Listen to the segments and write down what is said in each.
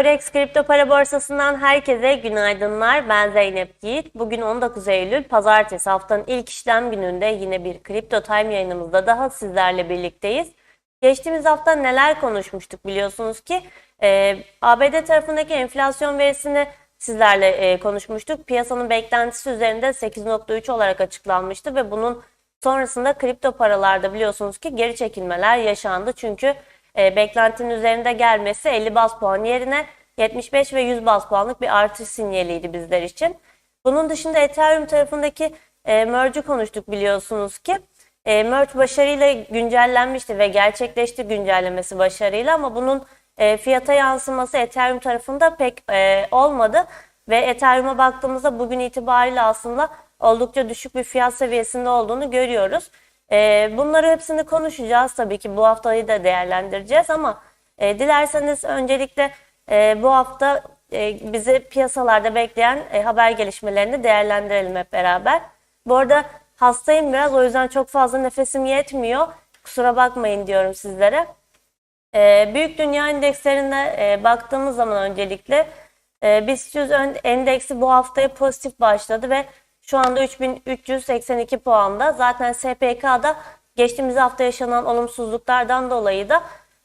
Forex kripto para borsasından herkese günaydınlar. Ben Zeynep Yiğit. Bugün 19 Eylül Pazartesi haftanın ilk işlem gününde yine bir Kripto Time yayınımızda daha sizlerle birlikteyiz. Geçtiğimiz hafta neler konuşmuştuk biliyorsunuz ki e, ABD tarafındaki enflasyon verisini sizlerle e, konuşmuştuk. Piyasanın beklentisi üzerinde 8.3 olarak açıklanmıştı ve bunun sonrasında kripto paralarda biliyorsunuz ki geri çekilmeler yaşandı. Çünkü e, beklentinin üzerinde gelmesi 50 bas puan yerine 75 ve 100 bas puanlık bir artış sinyaliydi bizler için. Bunun dışında Ethereum tarafındaki e, merge'ü konuştuk biliyorsunuz ki. E, merge başarıyla güncellenmişti ve gerçekleşti güncellemesi başarıyla ama bunun e, fiyata yansıması Ethereum tarafında pek e, olmadı. Ve Ethereum'a baktığımızda bugün itibariyle aslında oldukça düşük bir fiyat seviyesinde olduğunu görüyoruz. E, bunları hepsini konuşacağız tabii ki bu haftayı da değerlendireceğiz ama e, dilerseniz öncelikle e, bu hafta e, bizi piyasalarda bekleyen e, haber gelişmelerini değerlendirelim hep beraber. Bu arada hastayım biraz o yüzden çok fazla nefesim yetmiyor. Kusura bakmayın diyorum sizlere. E, büyük dünya endekslerine e, baktığımız zaman öncelikle e, BIST 100 endeksi bu haftaya pozitif başladı ve şu anda 3382 puanda. Zaten SPK'da geçtiğimiz hafta yaşanan olumsuzluklardan dolayı da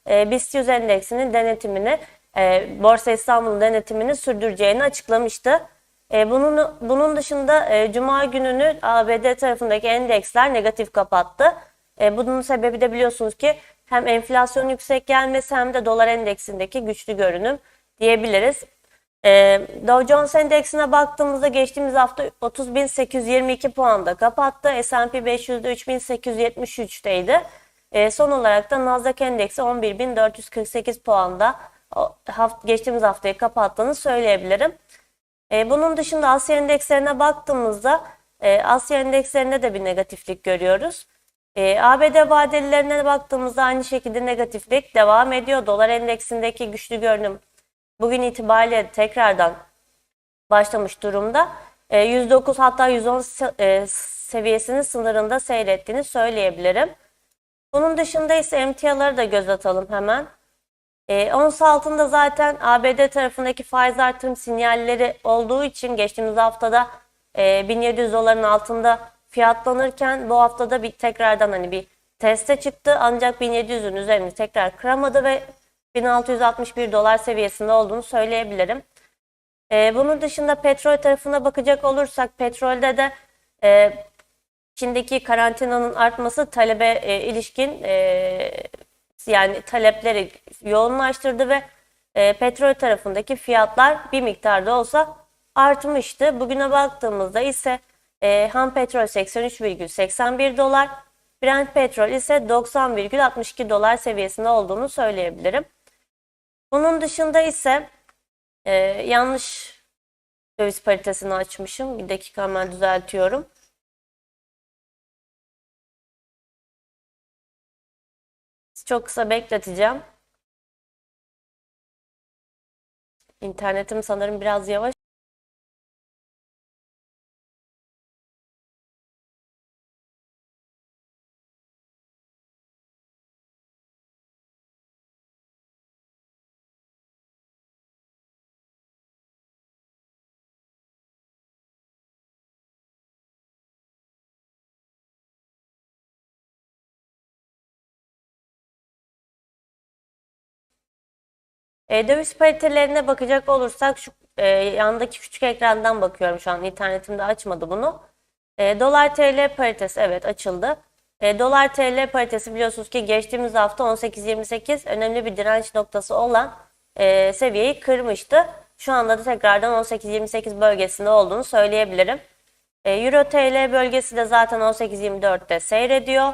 e, BIST 100 endeksinin denetimini, e, Borsa İstanbul'un denetimini sürdüreceğini açıklamıştı. E, bunun, bunun dışında e, Cuma gününü ABD tarafındaki endeksler negatif kapattı. E, bunun sebebi de biliyorsunuz ki hem enflasyon yüksek gelmesi hem de dolar endeksindeki güçlü görünüm diyebiliriz. E, Dow Jones Endeksine baktığımızda geçtiğimiz hafta 30.822 puanda kapattı. S&P 500'de 3.873'teydi. E, son olarak da Nasdaq Endeksi 11.448 puanda haft geçtiğimiz haftayı kapattığını söyleyebilirim. E, bunun dışında Asya endekslerine baktığımızda e, Asya endekslerinde de bir negatiflik görüyoruz. E, ABD vadelilerine baktığımızda aynı şekilde negatiflik devam ediyor. Dolar endeksindeki güçlü görünüm bugün itibariyle tekrardan başlamış durumda. E, 109 hatta 110 e, seviyesinin sınırında seyrettiğini söyleyebilirim. Bunun dışında ise emtiaları da göz atalım hemen. E, ons altında zaten ABD tarafındaki faiz artırım sinyalleri olduğu için geçtiğimiz haftada e, 1700 doların altında fiyatlanırken bu haftada bir tekrardan hani bir teste çıktı ancak 1700'ün üzerini tekrar kıramadı ve 1661 dolar seviyesinde olduğunu söyleyebilirim. E, bunun dışında petrol tarafına bakacak olursak petrolde de e, Çin'deki karantinanın artması talebe e, ilişkin e, yani talepleri yoğunlaştırdı ve e, petrol tarafındaki fiyatlar bir miktarda olsa artmıştı. Bugüne baktığımızda ise e, ham petrol 83,81 dolar, Brent petrol ise 90,62 dolar seviyesinde olduğunu söyleyebilirim. Bunun dışında ise e, yanlış döviz paritesini açmışım. Bir dakika hemen düzeltiyorum. Çok kısa bekleteceğim. İnternetim sanırım biraz yavaş. E, döviz paritelerine bakacak olursak şu e, yandaki küçük ekrandan bakıyorum şu an internetimde açmadı bunu. E, dolar TL paritesi evet açıldı. E, dolar TL paritesi biliyorsunuz ki geçtiğimiz hafta 18.28 önemli bir direnç noktası olan e, seviyeyi kırmıştı. Şu anda da tekrardan 18.28 bölgesinde olduğunu söyleyebilirim. E, Euro TL bölgesi de zaten 18.24'te seyrediyor.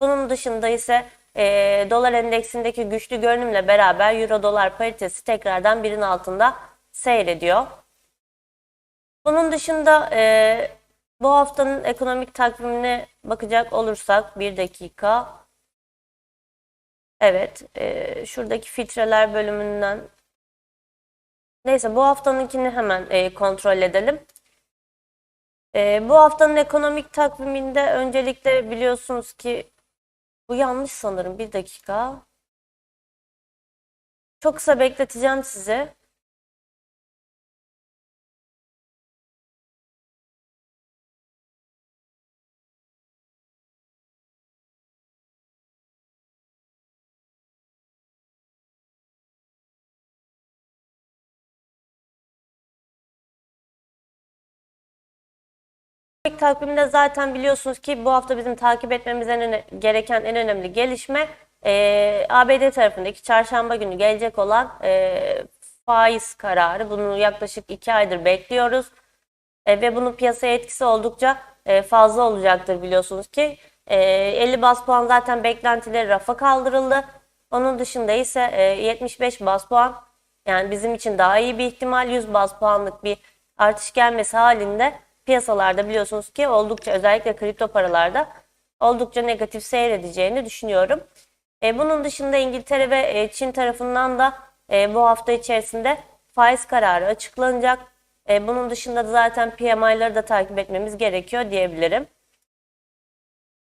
Bunun dışında ise e, dolar endeksindeki güçlü görünümle beraber euro dolar paritesi tekrardan birin altında seyrediyor. Bunun dışında e, bu haftanın ekonomik takvimine bakacak olursak bir dakika. Evet, e, şuradaki filtreler bölümünden neyse bu haftanınkini hemen e, kontrol edelim. E, bu haftanın ekonomik takviminde öncelikle biliyorsunuz ki bu yanlış sanırım. Bir dakika. Çok kısa bekleteceğim sizi. Takvimde zaten biliyorsunuz ki bu hafta bizim takip etmemiz en gereken en önemli gelişme e, ABD tarafındaki çarşamba günü gelecek olan e, faiz kararı. Bunu yaklaşık iki aydır bekliyoruz. E, ve bunun piyasaya etkisi oldukça e, fazla olacaktır biliyorsunuz ki. E, 50 bas puan zaten beklentileri rafa kaldırıldı. Onun dışında ise e, 75 bas puan yani bizim için daha iyi bir ihtimal 100 bas puanlık bir artış gelmesi halinde piyasalarda biliyorsunuz ki oldukça özellikle kripto paralarda oldukça negatif seyredeceğini düşünüyorum. E, bunun dışında İngiltere ve e, Çin tarafından da e, bu hafta içerisinde faiz kararı açıklanacak. E, bunun dışında da zaten PMI'ları da takip etmemiz gerekiyor diyebilirim.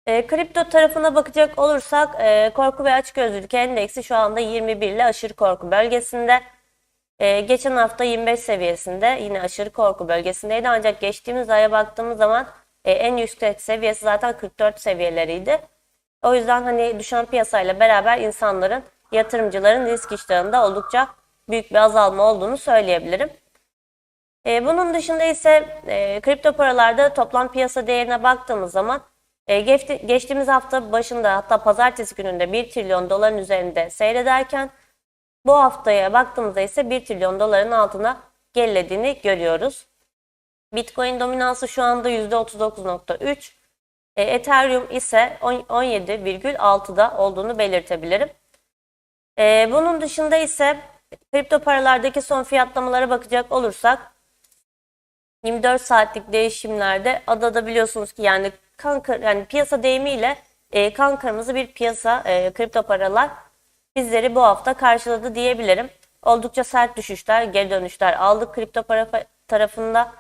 E, kripto tarafına bakacak olursak e, korku ve açgözlülük endeksi şu anda 21 ile aşırı korku bölgesinde. E, geçen hafta 25 seviyesinde yine aşırı korku bölgesindeydi ancak geçtiğimiz aya baktığımız zaman e, en yüksek seviyesi zaten 44 seviyeleriydi. O yüzden hani düşen piyasayla beraber insanların, yatırımcıların risk iştahında oldukça büyük bir azalma olduğunu söyleyebilirim. E, bunun dışında ise e, kripto paralarda toplam piyasa değerine baktığımız zaman e, geçti- geçtiğimiz hafta başında hatta pazartesi gününde 1 trilyon doların üzerinde seyrederken bu haftaya baktığımızda ise 1 trilyon doların altına gerilediğini görüyoruz. Bitcoin dominansı şu anda %39.3. E, Ethereum ise on- 17,6'da olduğunu belirtebilirim. E, bunun dışında ise kripto paralardaki son fiyatlamalara bakacak olursak 24 saatlik değişimlerde adada biliyorsunuz ki yani kan yani piyasa deyimiyle e, kan kırmızı bir piyasa e, kripto paralar bizleri bu hafta karşıladı diyebilirim. Oldukça sert düşüşler, geri dönüşler aldık kripto para tarafında.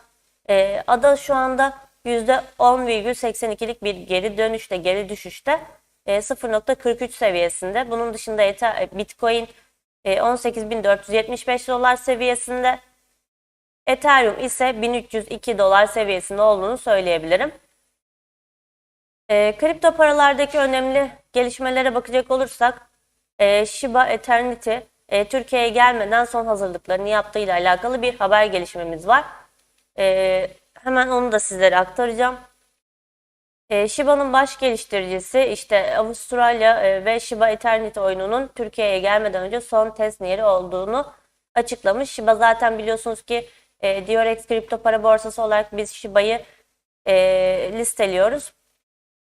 E, ada şu anda %10,82'lik bir geri dönüşte, geri düşüşte e, 0.43 seviyesinde. Bunun dışında Ether- Bitcoin e, 18.475 dolar seviyesinde. Ethereum ise 1302 dolar seviyesinde olduğunu söyleyebilirim. E, kripto paralardaki önemli gelişmelere bakacak olursak e, Shiba Eternity e, Türkiye'ye gelmeden son hazırlıklarını yaptığıyla alakalı bir haber gelişmemiz var. E, hemen onu da sizlere aktaracağım. E, Shiba'nın baş geliştiricisi işte Avustralya e, ve Shiba Eternity oyununun Türkiye'ye gelmeden önce son test yeri olduğunu açıklamış. Shiba zaten biliyorsunuz ki e, Diorex kripto para borsası olarak biz Shiba'yı e, listeliyoruz.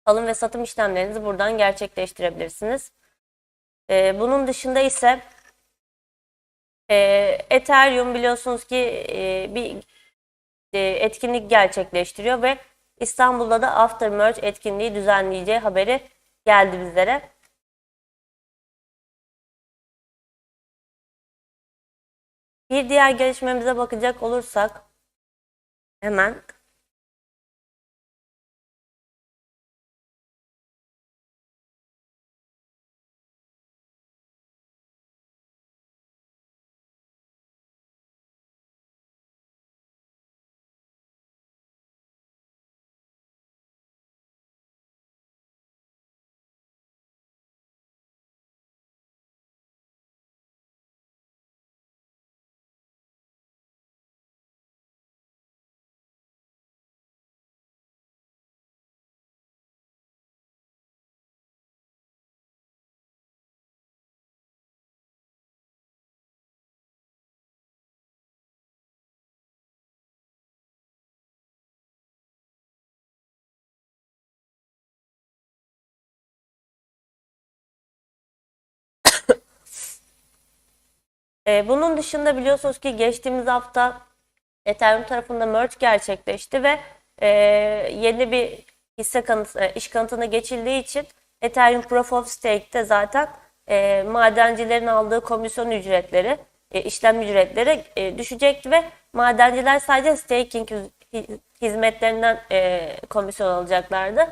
Alım ve satım işlemlerinizi buradan gerçekleştirebilirsiniz. E, bunun dışında ise e, Ethereum biliyorsunuz ki e, bir e, etkinlik gerçekleştiriyor ve İstanbul'da da After Merge etkinliği düzenleyeceği haberi geldi bizlere. Bir diğer gelişmemize bakacak olursak hemen Ee, bunun dışında biliyorsunuz ki geçtiğimiz hafta Ethereum tarafında merge gerçekleşti ve e, yeni bir hisse kanıtı, e, iş kanıtına geçildiği için Ethereum Proof of Stake'te zaten e, madencilerin aldığı komisyon ücretleri, e, işlem ücretleri e, düşecekti ve madenciler sadece staking hizmetlerinden e, komisyon alacaklardı.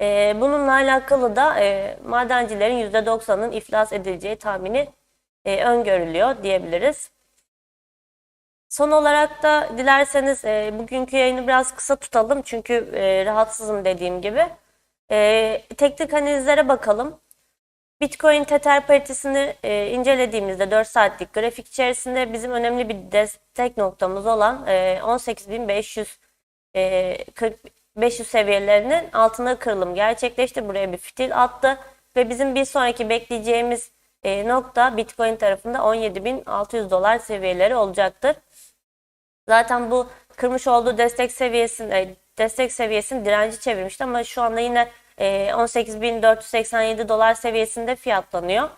E, bununla alakalı da e, madencilerin %90'ın iflas edileceği tahmini e, öngörülüyor diyebiliriz. Son olarak da dilerseniz e, bugünkü yayını biraz kısa tutalım çünkü e, rahatsızım dediğim gibi. E, teknik analizlere bakalım. Bitcoin Tether paritesini e, incelediğimizde 4 saatlik grafik içerisinde bizim önemli bir destek noktamız olan e, 18.541 500 seviyelerinin altına kırılım gerçekleşti. Buraya bir fitil attı ve bizim bir sonraki bekleyeceğimiz e, nokta Bitcoin tarafında 17.600 dolar seviyeleri olacaktır. Zaten bu kırmış olduğu destek seviyesini e, destek seviyesini direnci çevirmişti ama şu anda yine e, 18.487 dolar seviyesinde fiyatlanıyor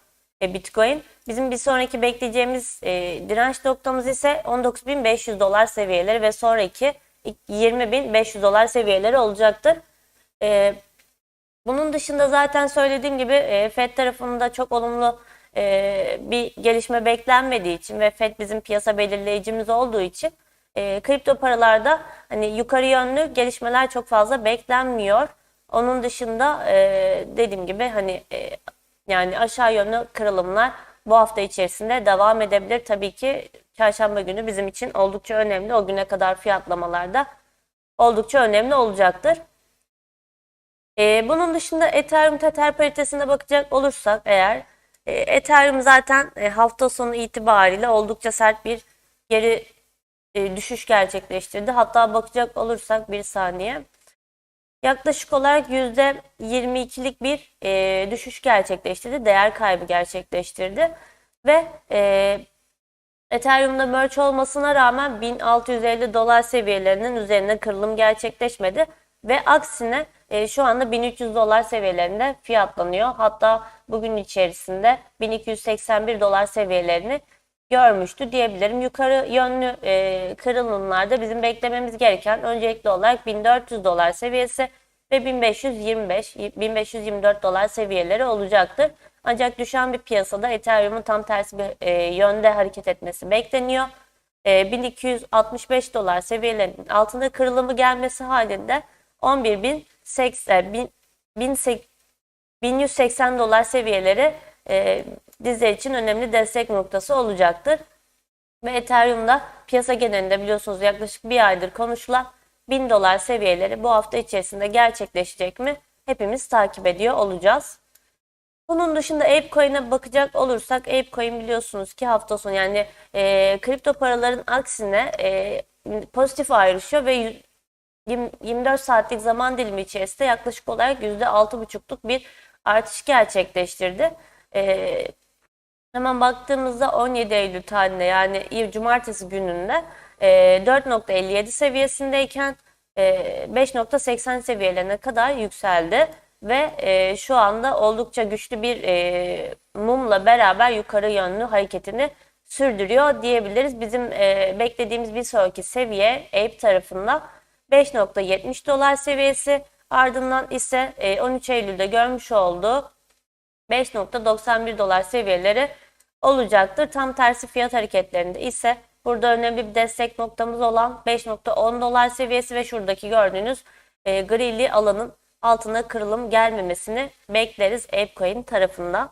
e, Bitcoin. Bizim bir sonraki bekleyeceğimiz e, direnç noktamız ise 19.500 dolar seviyeleri ve sonraki 20.500 dolar seviyeleri olacaktır. Bunun dışında zaten söylediğim gibi FED tarafında çok olumlu e, bir gelişme beklenmediği için ve FED bizim piyasa belirleyicimiz olduğu için e, kripto paralarda hani yukarı yönlü gelişmeler çok fazla beklenmiyor. Onun dışında e, dediğim gibi hani e, yani aşağı yönlü kırılımlar bu hafta içerisinde devam edebilir. Tabii ki çarşamba günü bizim için oldukça önemli. O güne kadar fiyatlamalarda oldukça önemli olacaktır. E, bunun dışında Ethereum Tether paritesine bakacak olursak eğer e, Ethereum zaten e, hafta sonu itibariyle oldukça sert bir geri e, düşüş gerçekleştirdi. Hatta bakacak olursak bir saniye. Yaklaşık olarak %22'lik bir e, düşüş gerçekleştirdi. Değer kaybı gerçekleştirdi. Ve e, Ethereum'da merge olmasına rağmen 1650 dolar seviyelerinin üzerine kırılım gerçekleşmedi. Ve aksine e, şu anda 1300 dolar seviyelerinde fiyatlanıyor. Hatta bugün içerisinde 1281 dolar seviyelerini görmüştü diyebilirim. Yukarı yönlü e, kırılımlarda bizim beklememiz gereken öncelikli olarak 1400 dolar seviyesi ve 1525 1524 dolar seviyeleri olacaktır. Ancak düşen bir piyasada Ethereum'un tam tersi bir e, yönde hareket etmesi bekleniyor. E, 1265 dolar seviyelerinin altında kırılımı gelmesi halinde 11.080 1180 dolar seviyeleri e, bizler için önemli destek noktası olacaktır. Ve Ethereum'da piyasa genelinde biliyorsunuz yaklaşık bir aydır konuşulan 1000 dolar seviyeleri bu hafta içerisinde gerçekleşecek mi? Hepimiz takip ediyor olacağız. Bunun dışında ApeCoin'e bakacak olursak ApeCoin biliyorsunuz ki hafta sonu yani e, kripto paraların aksine e, pozitif ayrışıyor ve 24 saatlik zaman dilimi içerisinde yaklaşık olarak %6,5'luk bir artış gerçekleştirdi. E, hemen baktığımızda 17 Eylül tarihinde yani cumartesi gününde e, 4.57 seviyesindeyken e, 5.80 seviyelerine kadar yükseldi ve e, şu anda oldukça güçlü bir e, mumla beraber yukarı yönlü hareketini sürdürüyor diyebiliriz. Bizim e, beklediğimiz bir sonraki seviye Ape tarafında 5.70 dolar seviyesi ardından ise e, 13 Eylül'de görmüş olduğu 5.91 dolar seviyeleri olacaktır. Tam tersi fiyat hareketlerinde ise burada önemli bir destek noktamız olan 5.10 dolar seviyesi ve şuradaki gördüğünüz e, grili alanın altına kırılım gelmemesini bekleriz ApeCoin tarafından.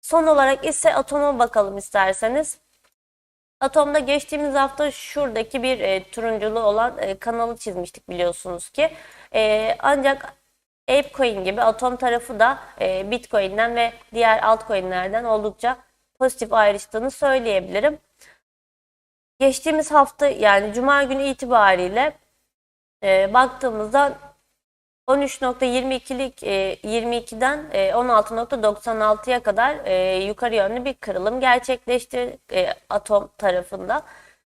Son olarak ise Atom'a bakalım isterseniz. Atom'da geçtiğimiz hafta şuradaki bir e, turunculu olan e, kanalı çizmiştik biliyorsunuz ki. E, ancak ApeCoin gibi Atom tarafı da e, Bitcoin'den ve diğer altcoin'lerden oldukça pozitif ayrıştığını söyleyebilirim. Geçtiğimiz hafta yani Cuma günü itibariyle e, baktığımızda 13.22'lik e, 22'den e, 16.96'ya kadar e, yukarı yönlü bir kırılım gerçekleşti e, Atom tarafında.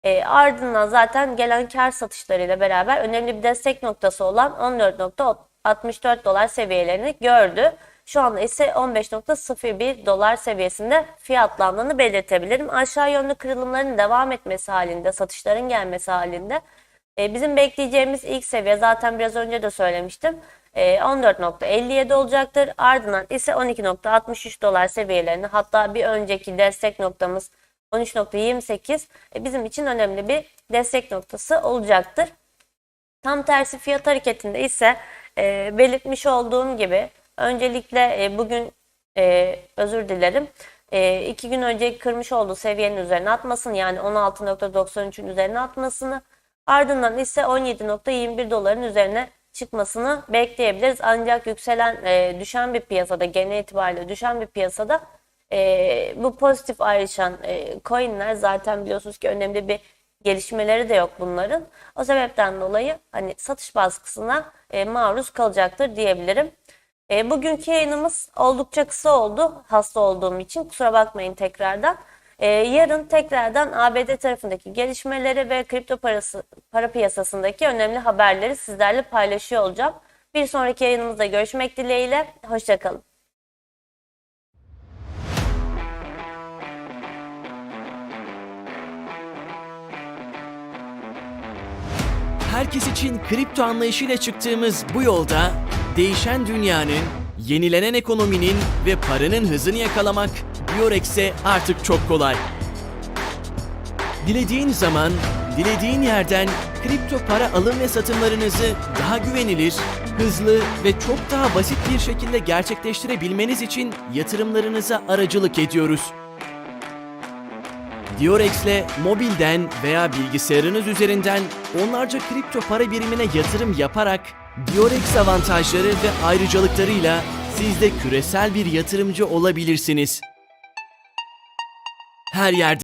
E, ardından zaten gelen kar satışlarıyla beraber önemli bir destek noktası olan 14.64 dolar seviyelerini gördü. Şu anda ise 15.01 dolar seviyesinde fiyatlandığını belirtebilirim. Aşağı yönlü kırılımların devam etmesi halinde, satışların gelmesi halinde e, bizim bekleyeceğimiz ilk seviye zaten biraz önce de söylemiştim. E, 14.57 olacaktır. Ardından ise 12.63 dolar seviyelerini hatta bir önceki destek noktamız 13.28 e, bizim için önemli bir destek noktası olacaktır. Tam tersi fiyat hareketinde ise e, belirtmiş olduğum gibi öncelikle e, bugün e, özür dilerim e, iki gün önce kırmış olduğu seviyenin üzerine atmasını yani 16.93'ün üzerine atmasını ardından ise 17.21 doların üzerine çıkmasını bekleyebiliriz. Ancak yükselen e, düşen bir piyasada genel itibariyle düşen bir piyasada e, bu pozitif ayrışan e, coinler zaten biliyorsunuz ki önemli bir gelişmeleri de yok bunların. O sebepten dolayı hani satış baskısına e, maruz kalacaktır diyebilirim. E, bugünkü yayınımız oldukça kısa oldu hasta olduğum için kusura bakmayın tekrardan. E, yarın tekrardan ABD tarafındaki gelişmeleri ve kripto parası para piyasasındaki önemli haberleri sizlerle paylaşıyor olacağım. Bir sonraki yayınımızda görüşmek dileğiyle. Hoşçakalın. Herkes için kripto anlayışıyla çıktığımız bu yolda değişen dünyanın, yenilenen ekonominin ve paranın hızını yakalamak Biorex'e artık çok kolay. Dilediğin zaman, dilediğin yerden kripto para alım ve satımlarınızı daha güvenilir, hızlı ve çok daha basit bir şekilde gerçekleştirebilmeniz için yatırımlarınıza aracılık ediyoruz. Diorex'le mobilden veya bilgisayarınız üzerinden onlarca kripto para birimine yatırım yaparak Diorex avantajları ve ayrıcalıklarıyla siz de küresel bir yatırımcı olabilirsiniz. Her yerde